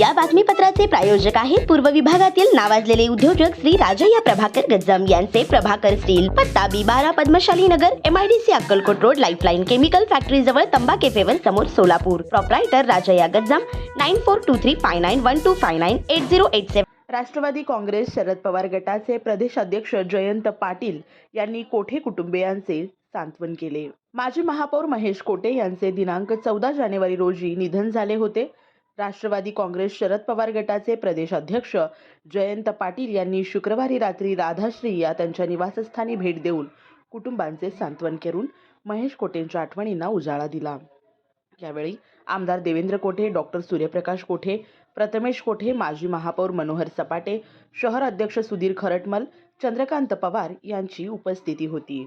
या बातमीपत्राचे प्रायोजक आहेत पूर्व विभागातील नावाजलेले उद्योजक श्री राजय्या प्रभाकर गज्जम यांचे प्रभाकर स्टील पत्ता बी बारा Padmashali Nagar MIDC Akkalkot road lifeline chemical factory जवळ तंबा केफेवर समोर Solapur. Proprietor Rajayya Gajjam nine four two three five nine one two five nine eight zero eight seven Rashtrawadi Congress Sharad Pawar गटाचे प्रदेशाध्यक्ष जयंत पाटील यांनी कोठे कुटुंबियांचे सांत्वन केले? माजी महापौर महेश कोटे यांचे दिनांक चौदा जानेवारी रोजी निधन झाले होते. राष्ट्रवादी काँग्रेस शरद पवार गटाचे प्रदेशाध्यक्ष जयंत पाटील यांनी शुक्रवारी रात्री राधाश्री या त्यांच्या निवासस्थानी भेट देऊन कुटुंबांचे सांत्वन करून महेश कोटेंच्या आठवणींना उजाळा दिला. यावेळी आमदार देवेंद्र कोठे डॉक्टर सूर्यप्रकाश कोठे प्रथमेश कोठे माजी महापौर मनोहर सपाटे शहर अध्यक्ष सुधीर खरटमल चंद्रकांत पवार यांची उपस्थिती होती.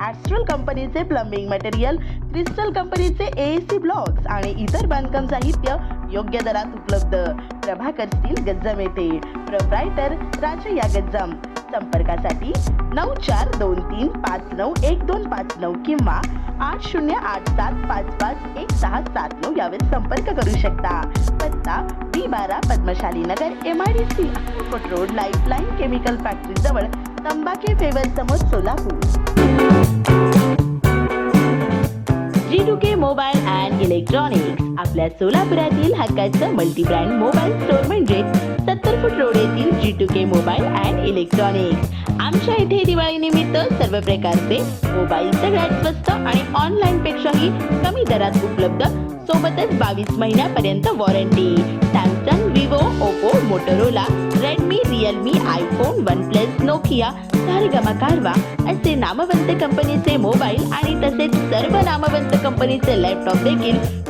Astral कंपनीचे प्लंबिंग मटेरियल क्रिस्टल कंपनीचे ए सी ब्लॉक्स आणि इतर बांधकाम साहित्य योग्य दरात उपलब्ध. प्रभाकर स्टील गज्जम येथे. प्रोप्रायटर राजया गज्जम. संपर्कासाठी नऊ चार दोन तीन पाच नऊ एक दोन पाच नऊ किंवा आठ शून्य आठ सात पाच पाच एक सहा सात नऊ यावर संपर्क करू शकता. पत्ता बारा Padmashali Nagar M I D C Akkalkot road lifeline chemical factory जवळ तंबाखे फेवर समोर Solapur. G two K mobile and electronics आपल्या सोलापुरातील हक्काचं मल्टी ब्रँड मोबाईल स्टोअर म्हणजे two K mobile and electronics आमच्या इथे दिवाळी निमित्त सर्व प्रकारचे मोबाईल सगळ्यात स्वस्त आणि ऑनलाईन पेक्षाही कमी दरात उपलब्ध सोबतच बावीस महिन्यापर्यंत warranty Samsung Vivo Oppo Motorola Redmi Realme iPhone one plus Nokia Saregama Carvaan असे नामवंत कंपनीचे मोबाईल आणि तसेच सर्व नामवंत कंपनीचे लॅपटॉप देखील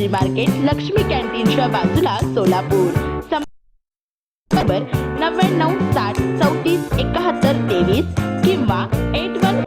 भाजी मार्केट लक्ष्मी कॅन्टीनच्या बाजूला सोलापूर. नव्याण्णव साठ चौतीस एकाहत्तर तेवीस किंवा एट वन